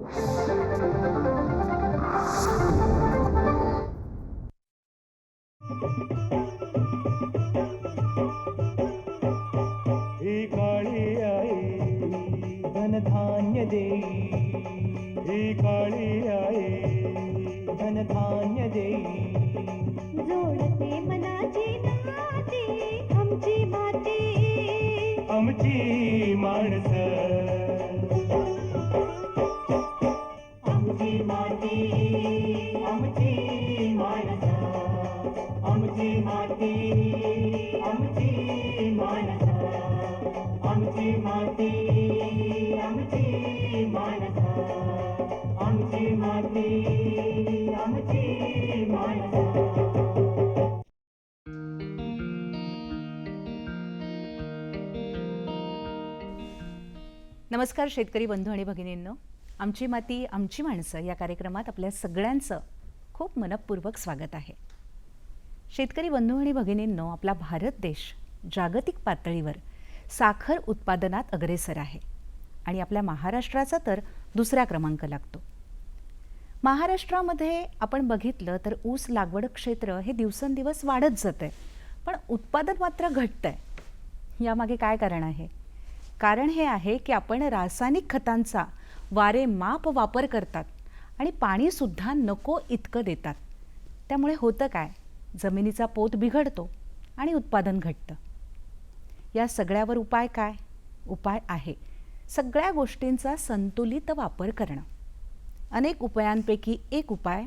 ही काळी आई धनधान्य देई ही काळी नमस्कार शेतकरी बंधू आणि भगिनींनो. आमची माती आमची माणसं या कार्यक्रमात आपल्या सगळ्यांचं खूप मनपूर्वक स्वागत आहे. शेतकरी बंधू आणि भगिनींनो आपला भारत देश जागतिक पातळीवर साखर उत्पादनात अग्रेसर आहे आणि आपल्या महाराष्ट्राचा तर दुसरा क्रमांक लागतो. महाराष्ट्रामध्ये आपण बघितलं तर ऊस लागवड क्षेत्र हे दिवसेंदिवस वाढत जात आहे पण उत्पादन मात्र घटतं आहे यामागे काय कारण आहे? कारण हे आहे की आपण रासायनिक खतांचा वारे माप वापर करतात आणि पाणीसुद्धा नको इतकं देतात. त्यामुळे होतं काय? जमिनीचा पोत बिघडतो आणि उत्पादन घटतं. या सगळ्यावर उपाय काय? उपाय आहे सगळ्या गोष्टींचा संतुलित वापर करणं. अनेक उपायांपैकी एक उपाय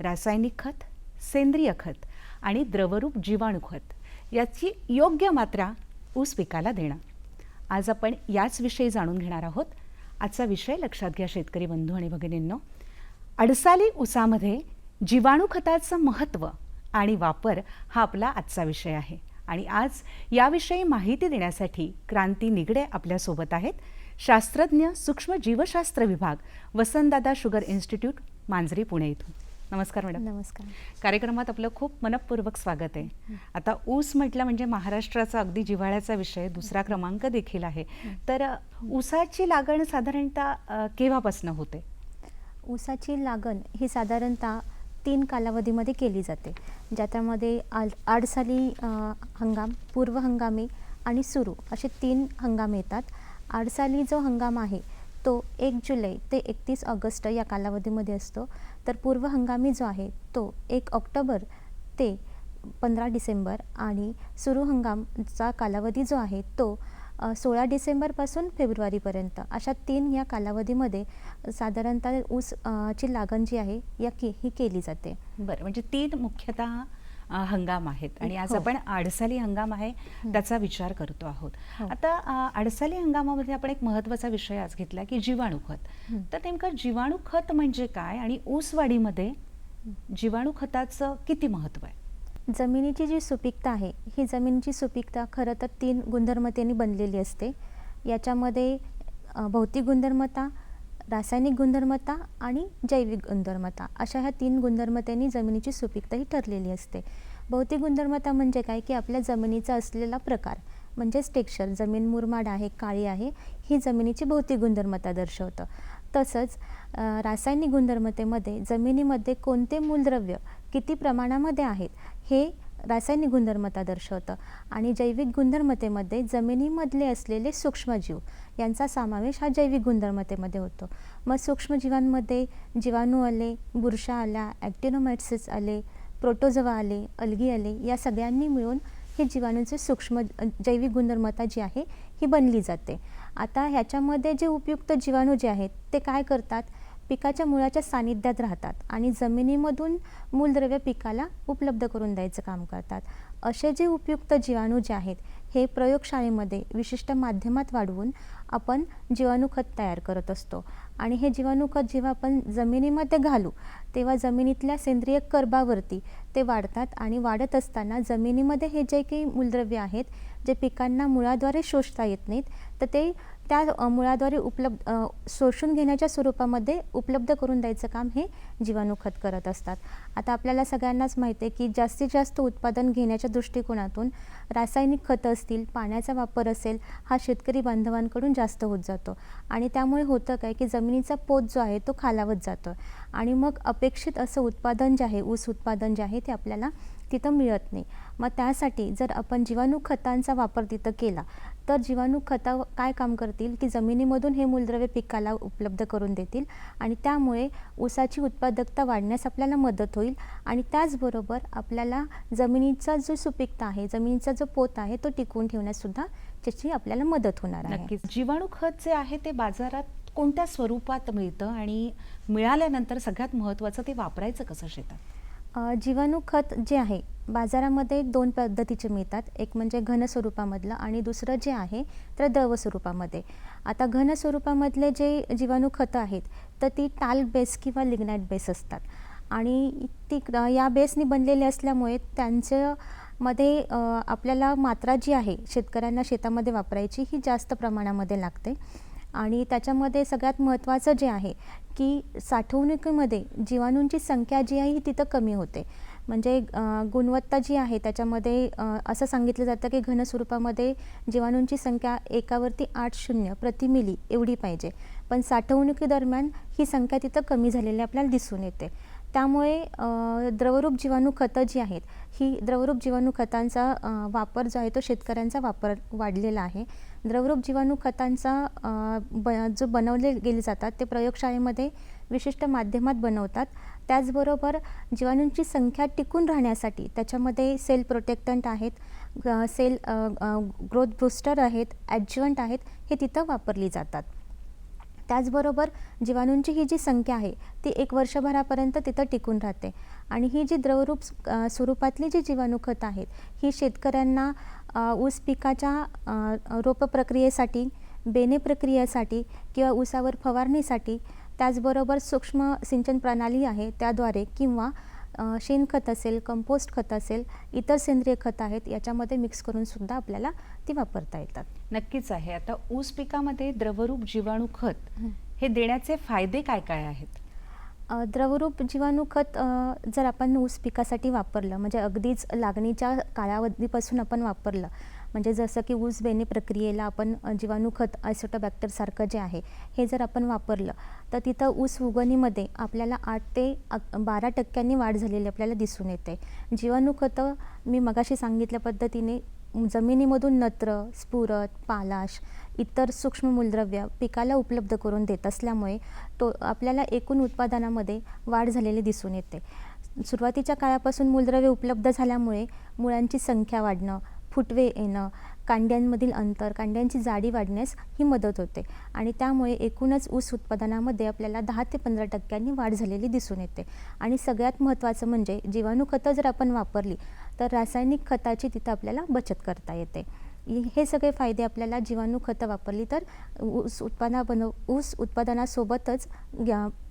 रासायनिक खत सेंद्रिय खत आणि द्रवरूप जीवाणू खत. याची योग्य मात्रा ऊस पिकाला देणं. आज आपण याच विषयी जाणून घेणार आहोत. आजचा विषय लक्षात घ्या शेतकरी बंधू आणि भगिनींनो. अडसाली ऊसामध्ये जीवाणू खताचं महत्त्व आणि वापर हा आपला आजचा विषय आहे. आणि आज याविषयी माहिती देण्यासाठी क्रांती निगडे आपल्यासोबत आहेत. शास्त्रज्ञ सूक्ष्म जीवशास्त्र विभाग वसंतदादा शुगर इन्स्टिट्यूट मांजरी पुणे इथून. नमस्कार मॅडम. नमस्कार. कार्यक्रमात आपलं खूप मनपूर्वक स्वागत आहे. आता ऊस म्हटलं म्हणजे महाराष्ट्राचा अगदी जिव्हाळ्याचा विषय दुसरा क्रमांक देखील आहे. तर ऊसाची लागण साधारणतः केव्हापासनं होते? ऊसाची लागण ही साधारणतः तीन कालावधीमध्ये केली जाते. ज्याच्यामध्ये आड आडसाली हंगाम पूर्व हंगामी आणि सुरू असे तीन हंगाम येतात. आडसाली जो हंगाम आहे तो एक जुलै ते एकतीस ऑगस्ट या कालावधीमध्ये असतो. तर पूर्व हंगामी जो आहे तो एक ऑक्टोबर ते पंधरा डिसेंबर आणि सुरू हंगामचा कालावधी जो आहे तो सोळा डिसेंबरपासून फेब्रुवारीपर्यंत. अशा तीन या कालावधीमध्ये साधारणतः ऊस ची लागण जी आहे या की ही केली जाते. बरं म्हणजे तीन मुख्यतः हंगाम आहेत. आणि आज हो. आपण आडसाली हंगाम आहे त्याचा विचार करतो आहोत. हो. आता आडसाली हंगामामध्ये आपण एक महत्त्वाचा विषय आज घेतला की जीवाणू खत. तर नेमकं जीवाणू खत म्हणजे काय आणि ऊस वाढीमध्ये जीवाणू खताचं किती महत्त्व आहे? जमिनीची जी सुपीकता आहे ही जमिनीची सुपीकता खरं तर तीन गुणधर्मतेने बनलेली असते. याच्यामध्ये भौतिक गुणधर्मता रासायनिक गुणधर्मता आणि जैविक गुणधर्मता. अशा ह्या तीन गुणधर्मतेनी जमिनीची सुपीकता ही ठरलेली असते. भौतिक गुणधर्मता म्हणजे काय? की आपल्या जमिनीचा असलेला प्रकार म्हणजेच टेक्स्चर जमीन मुरमाड आहे काळी आहे ही जमिनीची भौतिक गुणधर्मता दर्शवतं. तसंच रासायनिक गुणधर्मतेमध्ये जमिनीमध्ये कोणते मूलद्रव्य किती प्रमाणामध्ये आहेत हे रासायनिक गुणधर्मता दर्शवतं. आणि जैविक गुणधर्मतेमध्ये जमिनीमधले असलेले सूक्ष्मजीव यांचा समावेश हा जैविक गुणधर्मतेमध्ये होतो. मग सूक्ष्मजीवांमध्ये जीवाणू आले बुरशा आल्या ॲक्टिनोमाइट्सिस आले प्रोटोझोवा आले अल्गी आले या सगळ्यांनी मिळून हे जीवाणूंचे सूक्ष्म जैविक गुणधर्मता जी आहे ही बनली जाते. आता ह्याच्यामध्ये जे उपयुक्त जीवाणू जे आहेत ते काय करतात? पिकाच्या मुळाच्या सानिध्यात राहतात आणि जमिनीमधून मूलद्रव्य पिकाला उपलब्ध करून द्यायचं काम करतात. असे जे उपयुक्त जीवाणू जे आहेत हे प्रयोगशाळेमध्ये विशिष्ट माध्यमात वाढवून आपण जीवाणू खत तयार करत असतो. आणि हे जीवाणू खत जेव्हा आपण जमिनीमध्ये घालू तेव्हा जमिनीतल्या सेंद्रिय कर्बावरती ते वाढतात आणि वाढत असताना जमिनीमध्ये हे जे काही मूलद्रव्य आहेत जे पिकांना मुळाद्वारे शोषता येत नाहीत तर ते त्या मुळाद्वारे उपलब्ध शोषून घेण्याच्या स्वरूपामध्ये उपलब्ध करून द्यायचं काम हे जीवाणू खत करत असतात. आता आपल्याला सगळ्यांनाच माहिती आहे की जास्तीत जास्त उत्पादन घेण्याच्या दृष्टिकोनातून रासायनिक खतं असतील पाण्याचा वापर असेल हा शेतकरी बांधवांकडून जास्त होत जातो. आणि त्यामुळे होतं काय की जमिनीचा पोत जो आहे तो खालावत जातो. आणि मग अपेक्षित असं उत्पादन जे आहे ऊस उत्पादन जे आहे ते आपल्याला तिथं मिळत नाही. मग त्यासाठी जर आपण जीवाणू खतांचा वापर तिथं केला तर जीवाणू खता काय काम करतील? की जमिनीमधून हे मूलद्रव्य पिकाला उपलब्ध करून देतील आणि त्यामुळे ऊसाची उत्पादकता वाढण्यास आपल्याला मदत होईल आणि त्याचबरोबर आपल्याला जमिनीचा जो सुपीकता आहे जमिनीचा जो पोत आहे तो टिकवून ठेवण्यासुद्धा त्याची आपल्याला मदत होणार आहे. नक्कीच. जीवाणू खत जे आहे ते बाजारात कोणत्या स्वरूपात मिळतं आणि मिळाल्यानंतर सगळ्यात महत्त्वाचं ते वापरायचं कसं शेतात? जीवाणू खत जे आहे बाजारामध्ये दोन पद्धतीचे मिळतात. एक म्हणजे घन स्वरूपामधलं आणि दुसरं जे आहे तर द्रव स्वरूपामध्ये. आता घन स्वरूपामधले जे जीवाणू खतं आहेत तर ती टाल बेस किंवा लिग्नाइट बेस असतात. आणि ती या बेसनी बनलेली असल्यामुळे त्यांचं मध्ये आपल्याला मात्रा जी आहे शेतकऱ्यांना शेतामध्ये वापरायची ही जास्त प्रमाणामध्ये लागते. आणि त्याच्यामध्ये सगळ्यात महत्त्वाचं जे आहे की साठवणुकीमध्ये जीवाणूंची संख्या जी आहे ही तिथं कमी होते. म्हणजे गुणवत्ता जी आहे त्याच्यामध्ये असं सांगितलं जातं की घन स्वरूपामध्ये जीवाणूंची संख्या एकावरती आठ शून्य प्रति मिली एवढी पाहिजे. पण साठवणुकीदरम्यान ही संख्या तिथं कमी झालेली आपल्याला दिसून येते. त्यामुळे द्रवरूप जीवाणू खतं जी आहेत ही द्रवरूप जीवाणू खतांचा वापर जो आहे तो शेतकऱ्यांचा वापर वाढलेला आहे. द्रवरूप जीवाणू खतांचा ब जो बनवले गेले जातात ते प्रयोगशाळेमध्ये विशिष्ट माध्यमात बनवतात. त्याचबरोबर जीवाणूंची संख्या टिकून राहण्यासाठी त्याच्यामध्ये सेल प्रोटेक्टंट आहेत सेल ग्रोथ बूस्टर आहेत ॲडज्युवंट आहेत हे तिथं वापरली जातात. त्याचबरोबर जीवाणूंची ही जी संख्या आहे ती एक वर्षभरापर्यंत तिथं टिकून राहते. आणि ही जी द्रवरूप स्वरूपातली जी जीवाणू खतं आहेत ही शेतकऱ्यांना ऊस पिकाच्या रोप प्रक्रियेसाठी बेणे प्रक्रियेसाठी किंवा ऊसावर फवारणीसाठी त्याचबरोबर सूक्ष्म सिंचन प्रणाली आहे त्याद्वारे किंवा शेणखत असेल कंपोस्ट खत असेल इतर सेंद्रिय खत आहेत याच्यामध्ये मिक्स करून सुद्धा आपल्याला ती वापरता येतात. नक्कीच आहे. आता ऊस पिकामध्ये द्रवरूप जीवाणू खत हे. देण्याचे फायदे काय काय आहेत? द्रवरूप जीवाणू खत जर आपण ऊस पिकासाठी वापरलं म्हणजे अगदीच लागणीच्या कालावधीपासून आपण वापरलं म्हणजे जसं की ऊस बेणी प्रक्रियेला आपण जीवाणू खत आयसोटोबॅक्टरसारखं जे आहे हे जर आपण वापरलं तर तिथं ऊस उगवणीमध्ये आपल्याला आठ ते बारा टक्क्यांनी वाढ झालेली आपल्याला दिसून येते. जीवाणू खतं मी मगाशी सांगितल्या पद्धतीने जमिनीमधून नत्र स्फुरत पालाश इतर सूक्ष्म मूलद्रव्य पिकाला उपलब्ध करून देत असल्यामुळे तो आपल्याला एकूण उत्पादनामध्ये वाढ झालेली दिसून येते. सुरुवातीच्या काळापासून मूलद्रव्य उपलब्ध झाल्यामुळे मुळांची संख्या वाढणं फुटवे येणं कांड्यांमधील अंतर कांड्यांची जाडी वाढण्यास ही मदत होते. आणि त्यामुळे एकूणच ऊस उत्पादनामध्ये आपल्याला दहा ते पंधरा टक्क्यांनी वाढ झालेली दिसून येते. आणि सगळ्यात महत्त्वाचं म्हणजे जीवाणू खतं जर आपण वापरली तर रासायनिक खताची तिथं आपल्याला बचत करता येते. हे सगळे फायदे आपल्याला जीवाणू खतं वापरली तर ऊस उत्पादना बनव ऊस उत्पादनासोबतच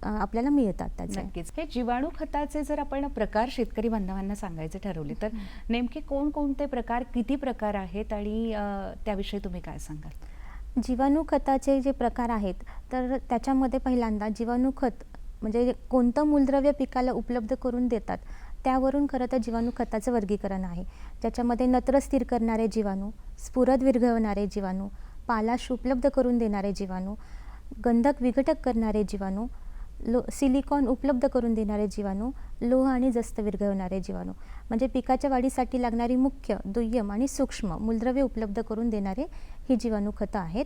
आपल्याला मिळतात त्याचे. नक्कीच. हे जीवाणू खताचे जर आपण प्रकार शेतकरी बांधवांना सांगायचे ठरवले तर नेमके कोणकोणते प्रकार किती प्रकार आहेत आणि त्याविषयी तुम्ही काय सांगाल? जीवाणू खताचे जे प्रकार आहेत तर त्याच्यामध्ये पहिल्यांदा जीवाणू खत म्हणजे कोणतं मूलद्रव्य पिकाला उपलब्ध करून देतात? त्यावरून खरं तर जीवाणू खताचं वर्गीकरण आहे. ज्याच्यामध्ये नत्र स्थिर करणारे जीवाणू स्फुरद विरघळवणारे जीवाणू पालाश उपलब्ध करून देणारे जीवाणू गंधक विघटक करणारे जीवाणू लो सिलिकॉन उपलब्ध करून देणारे जीवाणू लोह आणि जस्त विरघळवणारे जीवाणू. म्हणजे पिकाच्या वाढीसाठी लागणारी मुख्य दुय्यम आणि सूक्ष्म मूलद्रव्ये उपलब्ध करून देणारे ही जीवाणू खतं आहेत.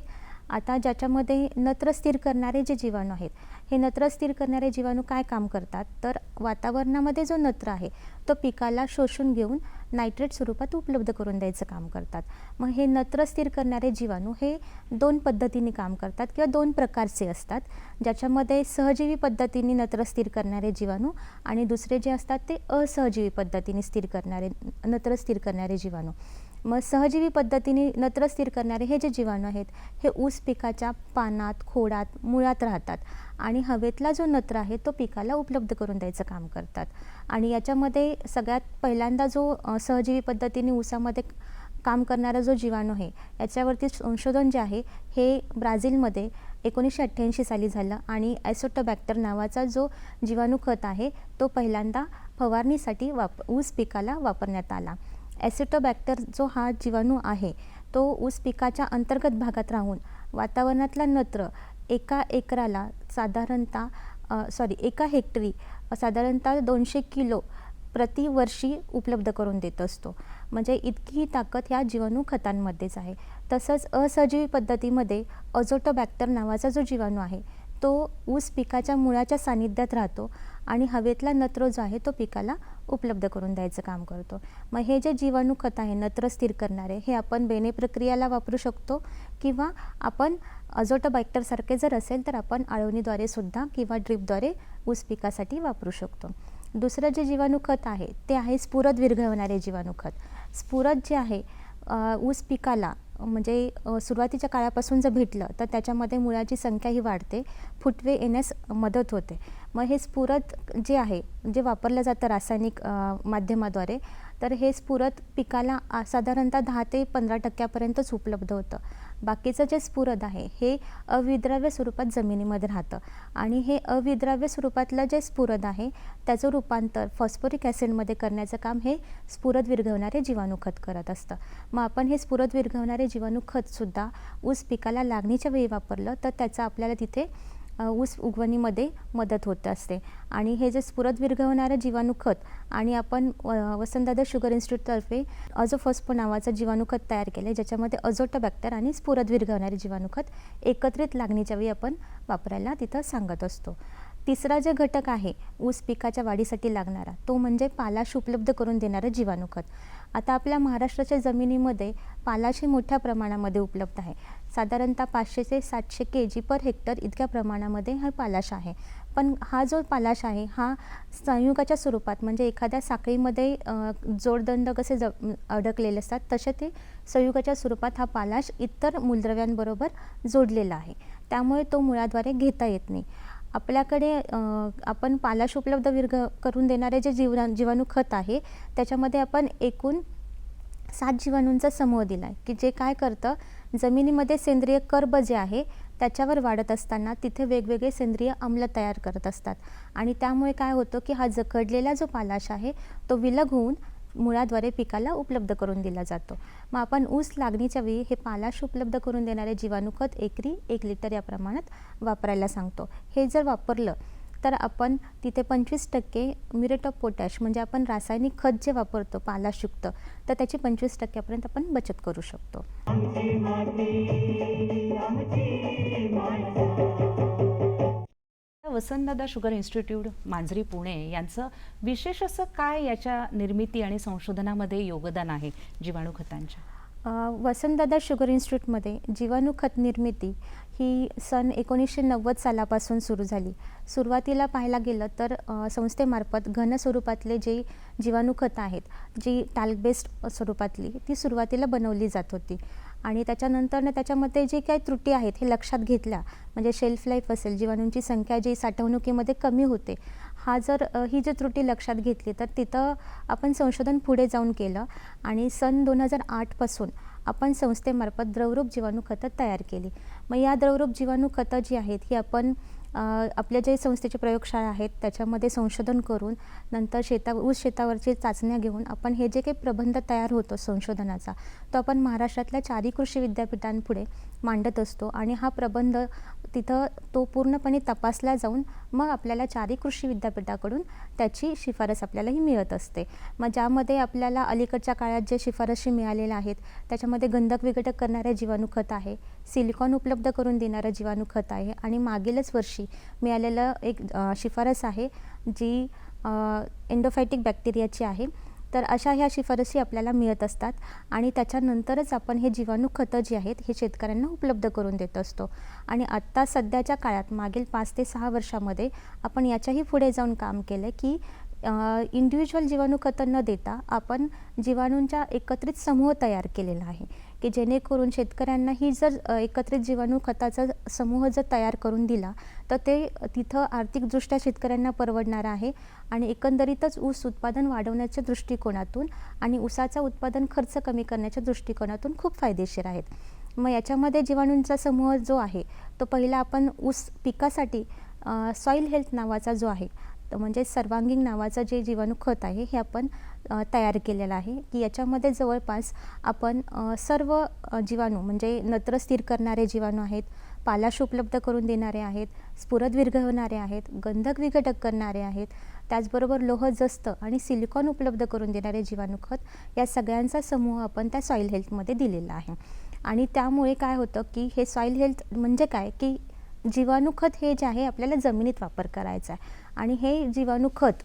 आता ज्याच्यामध्ये नत्र स्थिर करणारे जे जीवाणू आहेत हे नत्र स्थिर करणारे जीवाणू काय काम करतात? तर वातावरणामध्ये जो नत्र आहे तो पिकाला शोषून घेऊन नायट्रेट स्वरूपात उपलब्ध करून द्यायचं काम करतात. मग हे नत्र स्थिर करणारे जीवाणू हे दोन पद्धतीने काम करतात किंवा दोन प्रकारचे असतात. ज्याच्यामध्ये सहजीवी पद्धतीने नत्र स्थिर करणारे जीवाणू आणि दुसरे जे असतात ते असहजीवी पद्धतीने स्थिर करणारे नत्र स्थिर करणारे जीवाणू. मग सहजीवी पद्धतीने नत्र स्थिर करणारे हे जे जीवाणू आहेत हे ऊस पिकाच्या पानात खोडात मुळात राहतात आणि हवेतला जो नत्र आहे तो पिकाला उपलब्ध करून द्यायचं काम करतात. आणि याच्यामध्ये सगळ्यात पहिल्यांदा जो सहजीवी पद्धतीने ऊसामध्ये काम करणारा जो जीवाणू आहे याच्यावरती संशोधन जे आहे हे ब्राझीलमध्ये एकोणीसशे अठ्ठ्याऐंशी साली झालं आणि ॲसोटोबॅक्टर नावाचा जो जीवाणू खत आहे तो पहिल्यांदा फवारणीसाठी वाप ऊस पिकाला वापरण्यात आला. ॲसिटोबॅक्टर जो हा जीवाणू आहे तो ऊस पिकाच्या अंतर्गत भागात राहून वातावरणातला नत्र एका एकराला साधारणतः सॉरी एका हेक्टरी साधारणतः दोनशे किलो प्रतिवर्षी उपलब्ध करून देत असतो. म्हणजे इतकी ताकद ह्या जीवाणू खतांमध्येच आहे. तसंच असजीवी पद्धतीमध्ये अझोटोबॅक्टर नावाचा जो जीवाणू आहे तो ऊस पिकाच्या मुळाच्या सानिध्यात राहतो आणि हवेतला नत्र जो आहे तो पिकाला उपलब्ध करून द्यायचं काम करतो. मग हे जे जीवाणू खत आहे नत्र स्थिर करणारे हे आपण बेने प्रक्रियाला वापरू शकतो किंवा आपण अझोटोबॅक्टरसारखे जर असेल तर आपण आळवणीद्वारे सुद्धा किंवा ड्रीपद्वारे ऊस पिकासाठी वापरू शकतो. दुसरं जे जीवाणू खत आहे ते आहे स्फुरद विरघळवणारे जीवाणू खत. स्फुरद जे आहे ऊस पिकाला म्हणजे सुरुवातीच्या काळापासून जर भेटलं तर त्याच्यामध्ये मुळाची संख्याही वाढते फुटवे येण्यास मदत होते. मग हे स्फुरत जे आहे जे वापरलं जातं रासायनिक माध्यमाद्वारे तर हे स्फुरत पिकाला साधारणतः दहा ते पंधरा टक्क्यापर्यंतच उपलब्ध होतं. बाकीचं जे स्फुरद आहे हे अविद्राव्य स्वरूपात जमिनीमध्ये राहतं. आणि हे अविद्राव्य स्वरूपातलं जे स्फुरद आहे त्याचं रूपांतर फॉस्फोरिक ॲसिडमध्ये करण्याचं काम हे स्फुरद विरघवणारे जीवाणू खत करत असतं. मग आपण हे स्फुरद विरघवणारे जीवाणू खतसुद्धा ऊस पिकाला लागणीच्या वेळी वापरलं तर त्याचा आपल्याला तिथे ऊस उगवणीमध्ये मदत होत असते. आणि हे जे स्फुरद विरघळणारं जीवाणू खत आणि आपण व- वसंतदादा शुगर इन्स्टिट्यूटतर्फे अझोफॉस्फो नावाचं जीवाणू खत तयार केलं आहे ज्याच्यामध्ये अझोटोबॅक्टर आणि स्फुरद विरघळणारे जीवाणू खत एकत्रित लागणीच्या वेळी आपण वापरायला तिथं सांगत असतो. तिसरा जे घटक आहे ऊस पिकाच्या वाढीसाठी लागणारा तो म्हणजे पालाश उपलब्ध करून देणारं जीवाणू खत. आता आपल्या महाराष्ट्राच्या जमिनीमध्ये पालाशी मोठ्या प्रमाणामध्ये उपलब्ध आहे. साधारणतः पाचशे ते सातशे के जी पर हेक्टर इतक्या प्रमाणामध्ये हा पालाश आहे. पण हा जो पालाश आहे हा संयुगाच्या स्वरूपात म्हणजे एखाद्या साखळीमध्ये जोडदंड कसे ज अडकलेले असतात तसे ते संयुगाच्या स्वरूपात हा पालाश इतर मूलद्रव्यांबरोबर जोडलेला आहे. त्यामुळे तो मुळाद्वारे घेता येत नाही. आपल्याकडे आपण पालाश उपलब्ध विरघ करून देणारे जे जीवना जीवाणू खत आहे त्याच्यामध्ये आपण एकूण सात जीवाणूंचा समूह दिला आहे की जे काय करतं जमिनीमध्ये सेंद्रिय कर्ब जे आहे त्याच्यावर वाढत असताना तिथे वेगवेगळे सेंद्रिय अम्ल तयार करत असतात. आणि त्यामुळे काय होतं की हा जखडलेला जो पालाश आहे तो विलग होऊन मुळाद्वारे पिकाला उपलब्ध करून दिला जातो. मग आपण ऊस लागणीच्या वेळी हे पालाश उपलब्ध करून देणारे जीवाणू खत एकरी एक लिटर या प्रमाणात वापरायला सांगतो. हे जर वापरलं तर आपण तिथे पंचवीस टक्के म्युरेट ऑफ पोटॅश म्हणजे आपण रासायनिक खत जे वापरतो पालाशयुक्त तर त्याची पंचवीस टक्क्यापर्यंत आपण बचत करू शकतो. वसंतदादा शुगर इन्स्टिट्यूट मांजरी पुणे यांचं विशेष असं काय याच्या निर्मिती आणि संशोधनामध्ये योगदान आहे जीवाणू खतांच्या? वसंतदादा शुगर इन्स्टिट्यूटमध्ये जीवाणू खत निर्मिती ही सन एकोणीसशे नव्वद सालापासून सुरू झाली. सुरुवातीला पाहायला गेलं तर संस्थेमार्फत घन स्वरूपातले जे जीवाणू खतं आहेत जी टॅल्क बेस्ड स्वरूपातली ती सुरुवातीला बनवली जात होती. आणि त्याच्यानंतर त्याच्यामध्ये जे काही त्रुटी आहेत हे लक्षात घेतल्या. म्हणजे शेल्फ लाईफ असेल जीवाणूंची संख्या जी साठवणुकीमध्ये कमी होते हा जर ही जी त्रुटी लक्षात घेतली तर तिथं आपण संशोधन पुढे जाऊन केलं आणि सन दोन हजार आठपासून आपण संस्थेमार्फत द्रवरूप जीवाणू खतं तयार केली. मग या द्रवरूप जीवाणू खतं जी आहेत ही आपण आपल्या जे संस्थेचे प्रयोगशाळा आहेत त्याच्यामध्ये संशोधन करून नंतर शेता ऊस शेतावरची चाचण्या घेऊन आपण हे जे काही प्रबंध तयार होतो संशोधनाचा तो आपण महाराष्ट्रातल्या चारी कृषी विद्यापीठांपुढे मांडत असतो आणि हा प्रबंध तिथं तो पूर्णपणे तपासला जाऊन मग आपल्याला चारी कृषी विद्यापीठाकडून त्याची शिफारस आपल्यालाही मिळत असते. मग ज्यामध्ये आपल्याला अलीकडच्या काळात जे शिफारशी मिळालेल्या आहेत त्याच्यामध्ये गंधक विघटक करणाऱ्या जीवाणू खत आहे सिलिकॉन उपलब्ध करून देणारं जीवाणू खत आहे आणि मागीलच वर्षी मिळालेलं एक शिफारस आहे जी एन्डोफायटिक बॅक्टेरियाची आहे. तर अशा ह्या शिफारसी आपल्याला मिळत असतात आणि त्याच्यानंतरच आपण हे जीवाणू खतं जी आहेत हे शेतकऱ्यांना उपलब्ध करून देत असतो. आणि आत्ता सध्याच्या काळात मागील पाच ते सहा वर्षामध्ये आपण याच्याही पुढे जाऊन काम केलं की इंडिव्हिज्युअल जीवाणू खतं न देता आपण जीवाणूंच्या एकत्रित समूह तयार केलेला आहे. की जेणेकरून शेतकऱ्यांना ही जर एकत्रित जीवाणू खताचा समूह जर तयार करून दिला तर ते तिथं आर्थिकदृष्ट्या शेतकऱ्यांना परवडणार आहे. आणि एकंदरीतच ऊस उत्पादन वाढवण्याच्या दृष्टिकोनातून आणि ऊसाचा उत्पादन खर्च कमी करण्याच्या दृष्टिकोनातून खूप फायदेशीर आहेत. मग याच्यामध्ये जीवाणूंचा समूह जो आहे तो पहिला आपण ऊस पिकासाठी सॉईल हेल्थ नावाचा जो आहे तर म्हणजे सर्वांगीण नावाचं जे जीवाणू खत आहे हे आपण तयार केलेलं आहे. की याच्यामध्ये जवळपास आपण सर्व जीवाणू म्हणजे नत्र स्थिर करणारे जीवाणू आहेत पालाश उपलब्ध करून देणारे आहेत स्फुरद विरघळवणारे आहेत गंधक विघटक करणारे आहेत त्याचबरोबर लोह जस्त आणि सिलिकॉन उपलब्ध करून देणारे जीवाणू खत या सगळ्यांचा समूह आपण त्या सॉईल हेल्थमध्ये दिलेला आहे. आणि त्यामुळे काय होतं की हे सॉईल हेल्थ म्हणजे काय? की जीवाणू खत हे जे आहे आपल्याला जमिनीत वापर करायचा आहे. आणि हे जीवाणू खत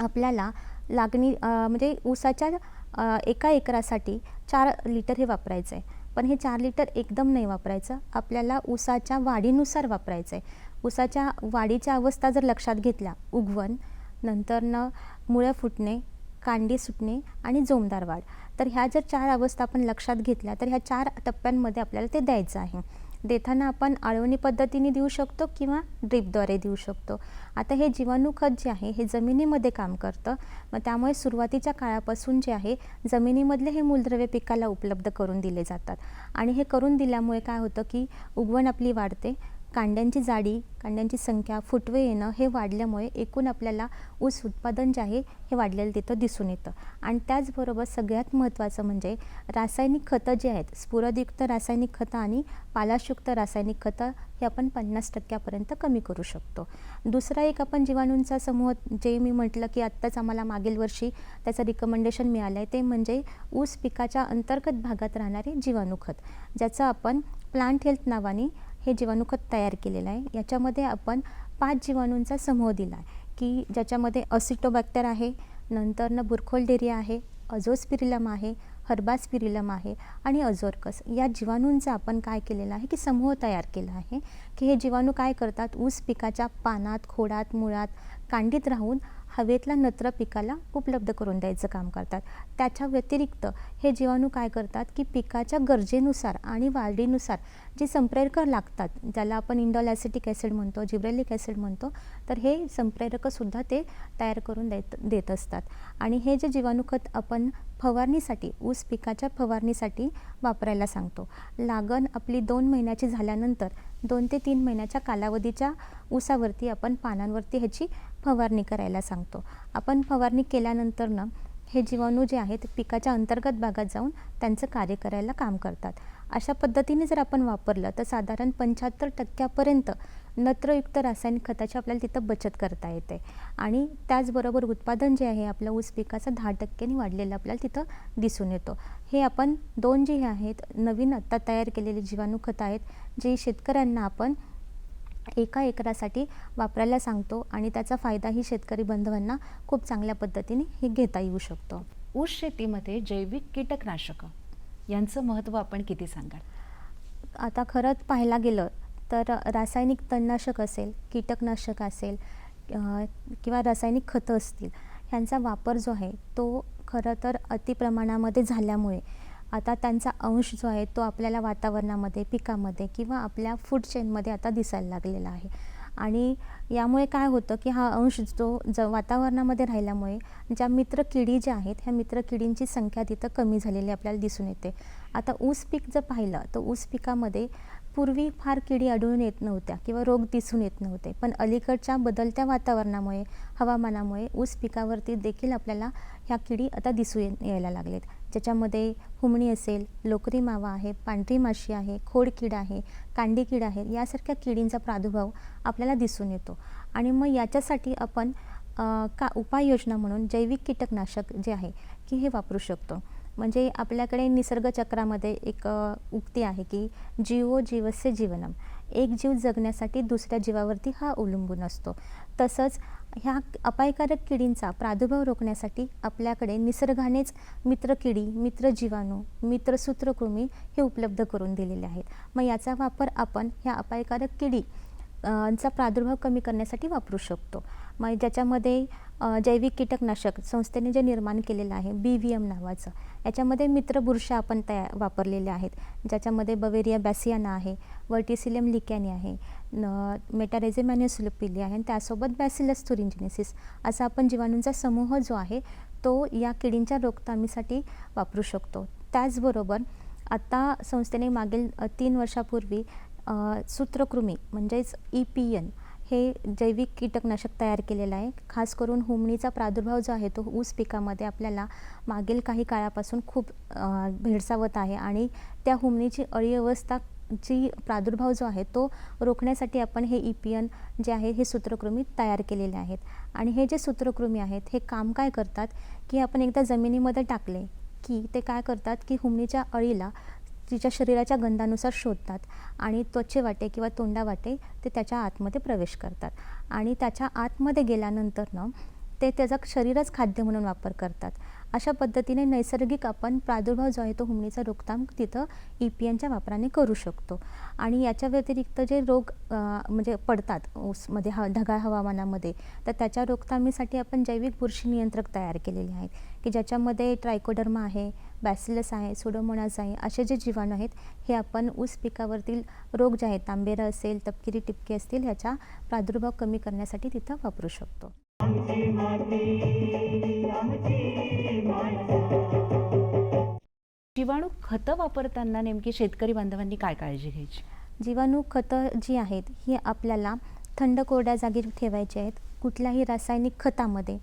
आपल्याला लागणी म्हणजे ऊसाच्या एका एकरासाठी चार लिटर हे वापरायचं आहे पण हे चार लिटर एकदम नाही वापरायचं. आपल्याला ऊसाच्या वाढीनुसार वापरायचं आहे ऊसाच्या वाढीच्या अवस्था जर लक्षात घेतल्या उगवण नंतरनं मुळं फुटणे कांडी सुटणे आणि जोमदार वाढ. तर ह्या जर चार अवस्था आपण लक्षात घेतल्या तर ह्या चार टप्प्यांमध्ये आपल्याला ते द्यायचं आहे. देताना आपण आळवणी पद्धतीने देऊ शकतो किंवा ड्रीपद्वारे देऊ शकतो. आता हे जीवाणू खत जे आहे हे जमिनीमध्ये काम करतं. मग त्यामुळे सुरुवातीच्या काळापासून जे आहे जमिनीमधले हे मूलद्रव्य पिकाला उपलब्ध करून दिले जातात. आणि हे करून दिल्यामुळे काय होतं की उगवण आपली वाढते. कांड्यांची जाडी कांड्यांची संख्या फुटवे येणं हे वाढल्यामुळे एकूण आपल्याला ऊस उत्पादन जे आहे हे वाढलेलं तिथं दिसून येतं. आणि त्याचबरोबर सगळ्यात महत्त्वाचं म्हणजे रासायनिक खतं जे आहेत स्फुरदयुक्त रासायनिक खतं आणि पालाशयुक्त रासायनिक खतं हे आपण पन्नास टक्क्यापर्यंत कमी करू शकतो. दुसरा एक आपण जीवाणूंचा समूह जे मी म्हटलं की आत्ताच आम्हाला मागील वर्षी त्याचं रिकमेंडेशन मिळालं आहे ते म्हणजे ऊस पिकाच्या अंतर्गत भागात राहणारे जीवाणू खत ज्याचं आपण प्लांट हेल्थ नावाने हे जीवाणू खत तयार केलेलं आहे. याच्यामध्ये आपण पाच जीवाणूंचा समूह दिला आहे की ज्याच्यामध्ये असिटोबॅक्टर आहे नंतरनं बुरखोलडेरिया आहे अझोस्पिरिलम आहे हर्बास्पिरिलम आहे आणि अझोरकस. या जीवाणूंचा आपण काय केलेलं आहे की समूह तयार केला आहे की हे जीवाणू काय करतात? ऊस पिकाच्या पानात खोडात मुळात कांडीत राहून हवेतला नत्र पिकाला उपलब्ध करून द्यायचं काम करतात. त्याच्या व्यतिरिक्त हे जीवाणू काय करतात की पिकाच्या गरजेनुसार आणि वाढीनुसार जे संप्रेरकं लागतात ज्याला आपण इंडॉल ॲसिटिक ॲसिड म्हणतो जिब्रेलिक ॲसिड म्हणतो तर हे संप्रेरकंसुद्धा ते तयार करून देत देत असतात. आणि हे जे जीवाणू खत आपण फवारणीसाठी ऊस पिकाच्या फवारणीसाठी वापरायला सांगतो. लागण आपली दोन महिन्याची झाल्यानंतर दोन ते तीन महिन्याच्या कालावधीच्या ऊसावरती आपण पानांवरती ह्याची फवारणी करायला सांगतो. आपण फवारणी केल्यानंतर ना हे जीवाणू जे आहेत पिकाच्या अंतर्गत भागात जाऊन त्यांचं कार्य करायला काम करतात. अशा पद्धतीने जर आपण वापरलं तर साधारण पंच्याहत्तर टक्क्यापर्यंत नत्रयुक्त रासायनिक खताची आपल्याला तिथं बचत करता येते. आणि त्याचबरोबर उत्पादन जे आहे आपलं ऊस पिकाचं दहा टक्क्यांनी वाढलेलं आपल्याला तिथं दिसून येतो. हे आपण दोन जे हे आहेत नवीन आत्ता तयार केलेले जीवाणू खतं आहेत जे शेतकऱ्यांना आपण एका एकरासाठी वापरायला सांगतो आणि त्याचा फायदाही शेतकरी बांधवांना खूप चांगल्या पद्धतीने हे घेता येऊ शकतो. ऊस शेतीमध्ये जैविक कीटकनाशकं यांचं महत्त्व आपण किती सांगाल? आता खरंच पाहायला गेलं तर रासायनिक तणनाशक असेल कीटकनाशक असेल किंवा रासायनिक खतं असतील ह्यांचा वापर जो आहे तो खरं तर अतिप्रमाणामध्ये झाल्यामुळे आता त्यांचा अंश जो आहे तो आपल्याला वातावरणामध्ये पिकामध्ये किंवा आपल्या फूड चेनमध्ये आता दिसायला लागलेला आहे. आणि यामुळे काय होतं की हा अंश जो ज वातावरणामध्ये राहिल्यामुळे ज्या मित्र किडी ज्या आहेत ह्या मित्र किडींची संख्या तिथं कमी झालेली आपल्याला दिसून येते. आता ऊस पीक जर पाहिलं तर ऊस पिकामध्ये पूर्वी फार किडी आढळून येत नव्हत्या किंवा रोग दिसून येत नव्हते. पण अलीकडच्या बदलत्या वातावरणामुळे हवामानामुळे ऊस पिकावरती देखील आपल्याला ह्या किडी आता दिसू यायला लागलेत. ज्याच्यामध्ये हुमणी असेल लोकरी मावा आहे पांढरी माशी आहे खोडकीड आहे कांडी कीड आहे यासारख्या किडींचा प्रादुर्भाव आपल्याला दिसून येतो. आणि मग याच्यासाठी आपण का उपाययोजना म्हणून जैविक कीटकनाशक जे आहे की हे वापरू शकतो. म्हणजे आपल्याकडे निसर्गचक्रामध्ये एक उक्ती आहे की जीवो जीवस्य जीवनम. एक जीव जगण्यासाठी दुसऱ्या जीवावरती हा अवलंबून असतो. तसंच ह्या अपायकारक किडींचा प्रादुर्भाव रोखण्यासाठी आपल्याकडे निसर्गानेच मित्र किडी मित्र जीवाणू मित्र सूत्रकृमी हे उपलब्ध करून दिलेले आहेत. मग याचा वापर आपण ह्या अपायकारक किडी चा प्रादुर्भाव कमी करण्यासाठी वापरू शकतो. मग ज्याच्यामध्ये जैविक कीटकनाशक संस्थेने जे निर्माण केलेलं आहे बी व्ही एम नावाचं याच्यामध्ये मित्र बुरशा आपण तयार वापरलेले आहेत. ज्याच्यामध्ये बवेरिया बॅसियाना आहे वर्टिसिलियम लिकॅनी आहे न मेटारेझे मॅन्युसुलपिली आहे आणि त्यासोबत बॅसिलस थुरिंजिनेसिस असा आपण जीवाणूंचा समूह जो आहे तो या किडींच्या रोगतामीसाठी वापरू शकतो. त्याचबरोबर आता संस्थेने मागील तीन वर्षापूर्वी सूत्रकृमी म्हणजेच ई पी एन हे जैविक कीटकनाशक तयार केलेलं आहे. खास करून हुमणीचा प्रादुर्भाव जो आहे तो ऊस पिकामध्ये आपल्याला मागील काही काळापासून खूप भेडसावत आहे आणि त्या हुमणीची अळी अवस्था जी प्रादुर्भाव जो आहे तो रोखण्यासाठी आपण हे ई पी एन जे आहे हे सूत्रकृमी तयार केलेले आहेत. आणि हे जे सूत्रकृमी आहेत हे काम काय करतात? की आपण एकदा जमिनीमध्ये टाकले की ते काय करतात? की हुमणीच्या अळीला तिच्या शरीराच्या गंधानुसार शोधतात आणि त्वचेवाटे किंवा तोंडावाटे ते त्याच्या आतमध्ये प्रवेश करतात. आणि त्याच्या आतमध्ये गेल्यानंतरनं ते त्याचा शरीरच खाद्य म्हणून वापर करतात. अशा पद्धतीने नैसर्गिक आपण प्रादुर्भाव जो आहे तो हुमणीचा रोकथाम तिथं ई पी एनच्या वापराने करू शकतो. आणि याच्या व्यतिरिक्त जे रोग म्हणजे पडतात ऊसमध्ये ह ढगाळ हवामानामध्ये तर त्याच्या रोकथामीसाठी आपण जैविक बुरशी नियंत्रक तयार केलेले आहेत की ज्याच्यामध्ये ट्रायकोडर्मा आहे बॅसिलस आहे सुडोमोनास आहे असे जे जीवाणू आहेत हे आपण ऊस पिकावरतील रोग जे आहेत तांबेरा असेल तपकिरी टिपके असतील ह्याचा प्रादुर्भाव कमी करण्यासाठी तिथं वापरू शकतो. जीवाणू खतं वापरताना नेमकी शेतकरी बांधवांनी काय काळजी घ्यायची? जीवाणू खतं जी आहेत ही आपल्याला थंड कोरड्या जागी ठेवायची आहेत कुठल्याही रासायनिक खतामध्ये.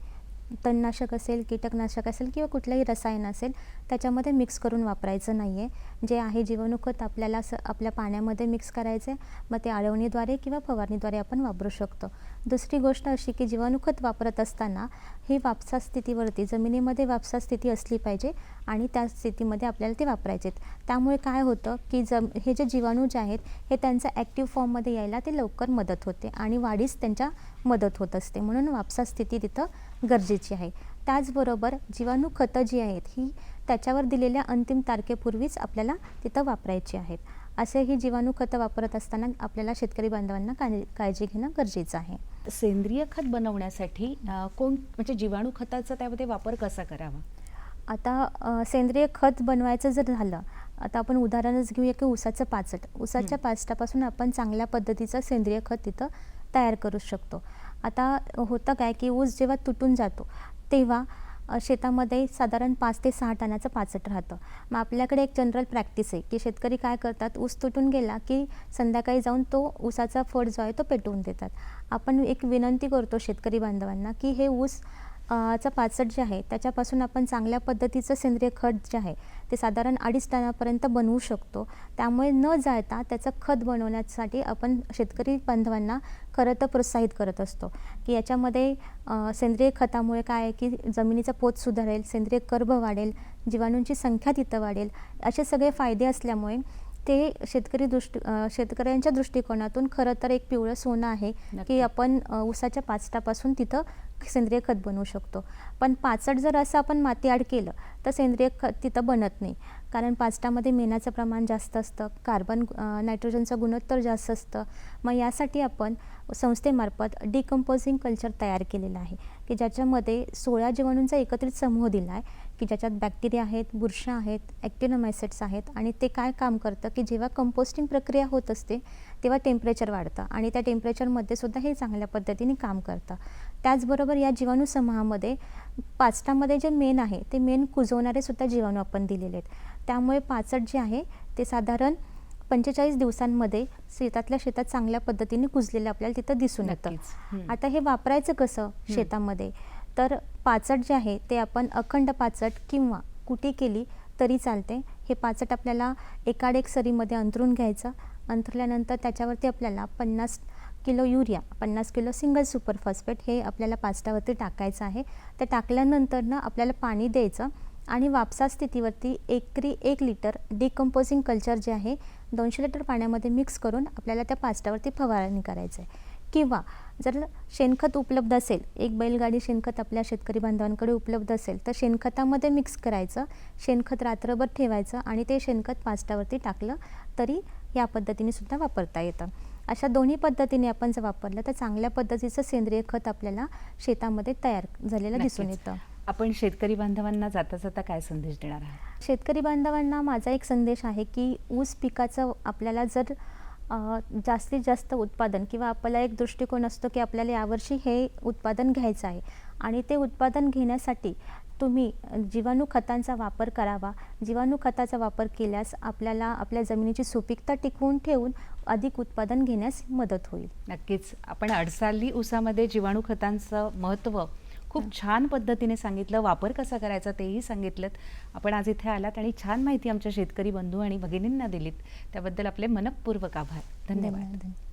तणनाशक असेल कीटकनाशक असेल किंवा कुठलंही रसायन असेल त्याच्यामध्ये मिक्स करून वापरायचं नाही आहे जे आहे जीवाणू खत आपल्याला स आपल्या पाण्यामध्ये मिक्स करायचं आहे मग ते आळवणीद्वारे किंवा फवारणीद्वारे आपण वापरू शकतो. दुसरी गोष्ट अशी की जीवाणू खत वापरत असताना ही वापसा स्थितीवरती जमिनीमध्ये वापसा स्थिती असली पाहिजे आणि त्या स्थितीमध्ये आपल्याला ते वापरायचे आहेत त्यामुळे काय होतं की जम हे जे जीवाणू जे आहेत हे त्यांच्या ॲक्टिव्ह फॉर्ममध्ये यायला ते लवकर मदत होते आणि वाढीस त्यांच्या मदत होत असते. म्हणून वापसा स्थिती तिथं गरजेची आहे. त्याचबरोबर जीवाणू खतं जी आहेत ही त्याच्यावर दिलेल्या अंतिम तारखेपूर्वीच आपल्याला तिथं वापरायची आहेत. असे ही जीवाणू खतं वापरत असताना आपल्याला शेतकरी बांधवांना काळजी घेणं गरजेचं आहे. सेंद्रिय खत बनवण्यासाठी कोण म्हणजे जीवाणू खताचा त्यामध्ये वापर कसा करावा? आता सेंद्रिय खत बनवायचं जर झालं आता आपण उदाहरणच घेऊया की ऊसाचं पाचट. ऊसाच्या पाचटापासून आपण चांगल्या पद्धतीचं सेंद्रिय खत तिथं तयार करू शकतो. आता होतं काय की ऊस जेव्हा तुटून जातो तेव्हा शेतामध्ये साधारण पाच ते सहा टनाचं पाचट राहतं. मग आपल्याकडे एक जनरल प्रॅक्टिस आहे की शेतकरी काय करतात ऊस तुटून गेला की संध्याकाळी जाऊन तो ऊसाचा फळ जो आहे तो पेटवून देतात. आपण एक विनंती करतो शेतकरी बांधवांना की हे ऊस चा पाचट जे आहे त्याच्यापासून आपण चांगल्या पद्धतीचं सेंद्रिय खत जे आहे ते साधारण अडीच टनापर्यंत बनवू शकतो. त्यामुळे न जाळता त्याचं खत बनवण्यासाठी आपण शेतकरी बांधवांना खरं तर प्रोत्साहित करत असतो. की याच्यामध्ये सेंद्रिय खतामुळे काय आहे की जमिनीचा पोत सुधारेल सेंद्रिय कर्ब वाढेल जीवाणूंची संख्या तिथं वाढेल असे सगळे फायदे असल्यामुळे ते शेतकरी दृष्टी शेतकऱ्यांच्या दृष्टिकोनातून खरं तर एक पिवळं सोनं आहे. की आपण ऊसाच्या पाचटापासून तिथं सेंद्रिय खत बनवू शकतो. पण पाचट जर असं आपण माती आड केलं तर सेंद्रिय खत तिथं बनत नाही. कारण पाचटामध्ये मेणाचं प्रमाण जास्त असतं कार्बन नायट्रोजनचं गुणोत्तर जास्त असतं. मग यासाठी आपण संस्थेमार्फत डिकम्पोजिंग कल्चर तयार केलेलं आहे की ज्याच्यामध्ये सोळा जीवाणूंचा एकत्रित समूह दिला आहे की ज्याच्यात बॅक्टेरिया आहेत बुरशा आहेत ॲक्टिनोमायसेट्स आहेत आणि ते काय काम करतं की जेव्हा कंपोस्टिंग प्रक्रिया होत असते तेव्हा टेम्परेचर वाढतं आणि त्या टेम्परेचरमध्ये सुद्धा हे चांगल्या पद्धतीने काम करतं. त्याचबरोबर या जीवाणू समूहामध्ये पाचटामध्ये जे मेन आहे ते मेन कुजवणारे सुद्धा जीवाणू आपण दिलेले आहेत. त्यामुळे पाचट जे आहे ते साधारण पंचेचाळीस दिवसांमध्ये शेतातल्या शेतात चांगल्या पद्धतीने कुजलेलं आपल्याला तिथं दिसून येतं. आता हे वापरायचं कसं शेतामध्ये? तर पाचट जे आहे ते आपण अखंड पाचट किंवा कुटी केली तरी चालते. हे पाचट आपल्याला एकाड एक सरीमध्ये अंतरून घ्यायचं. अंथरल्यानंतर त्याच्यावरती आपल्याला पन्नास किलो युरिया पन्नास किलो सिंगल सुपर फॉस्फेट हे आपल्याला पाचटावरती टाकायचं आहे. ते टाकल्यानंतर ना आपल्याला पाणी द्यायचं आणि वापसा स्थितीवरती एकरी एक लिटर डिकम्पोजिंग कल्चर जे आहे दोनशे लिटर पाण्यामध्ये मिक्स करून आपल्याला त्या पाचटावरती फवारणी करायचं आहे किंवा जर शेणखत उपलब्ध असेल एक बैलगाडी शेणखत आपल्या शेतकरी बांधवांकडे उपलब्ध असेल तर शेणखतामध्ये मिक्स करायचं शेणखत रात्रभर ठेवायचं आणि ते शेणखत पाचटावरती टाकलं तरी या पद्धतीने सुद्धा वापरता येतं. अशा दोन्ही पद्धतीने आपण जर वापरलं तर चांगल्या पद्धतीचं सेंद्रिय खत आपल्याला शेतामध्ये तयार झालेलं दिसून. येतं. आपण शेतकरी बांधवांना जाता जाता काय संदेश देणार आहात? शेतकरी बांधवांना माझा एक संदेश आहे की ऊस पिकाचं आपल्याला जर जास्तीत जास्त उत्पादन किंवा आपला एक दृष्टिकोन असतो की आपल्याला यावर्षी हे उत्पादन घ्यायचं आहे. आणि ते उत्पादन घेण्यासाठी तुम्ही जीवाणू खतांचा वापर करावा. जीवाणू खताचा वापर केल्यास आपल्याला आपल्या जमिनीची सुपीकता टिकवून ठेवून अधिक उत्पादन घेण्यास मदत होईल. नक्कीच. आपण अडसाली ऊसामध्ये जीवाणू खतांचं महत्त्व खूप छान पद्धतीने सांगितलं वापर कसा करायचा तेही सांगितलं आपण आज इथे आलात आणि छान माहिती आमच्या शेतकरी बंधू आणि भगिनींना दिलीत. त्याबद्दल आपले मनपूर्वक आभार. धन्यवाद. धन्यवाद.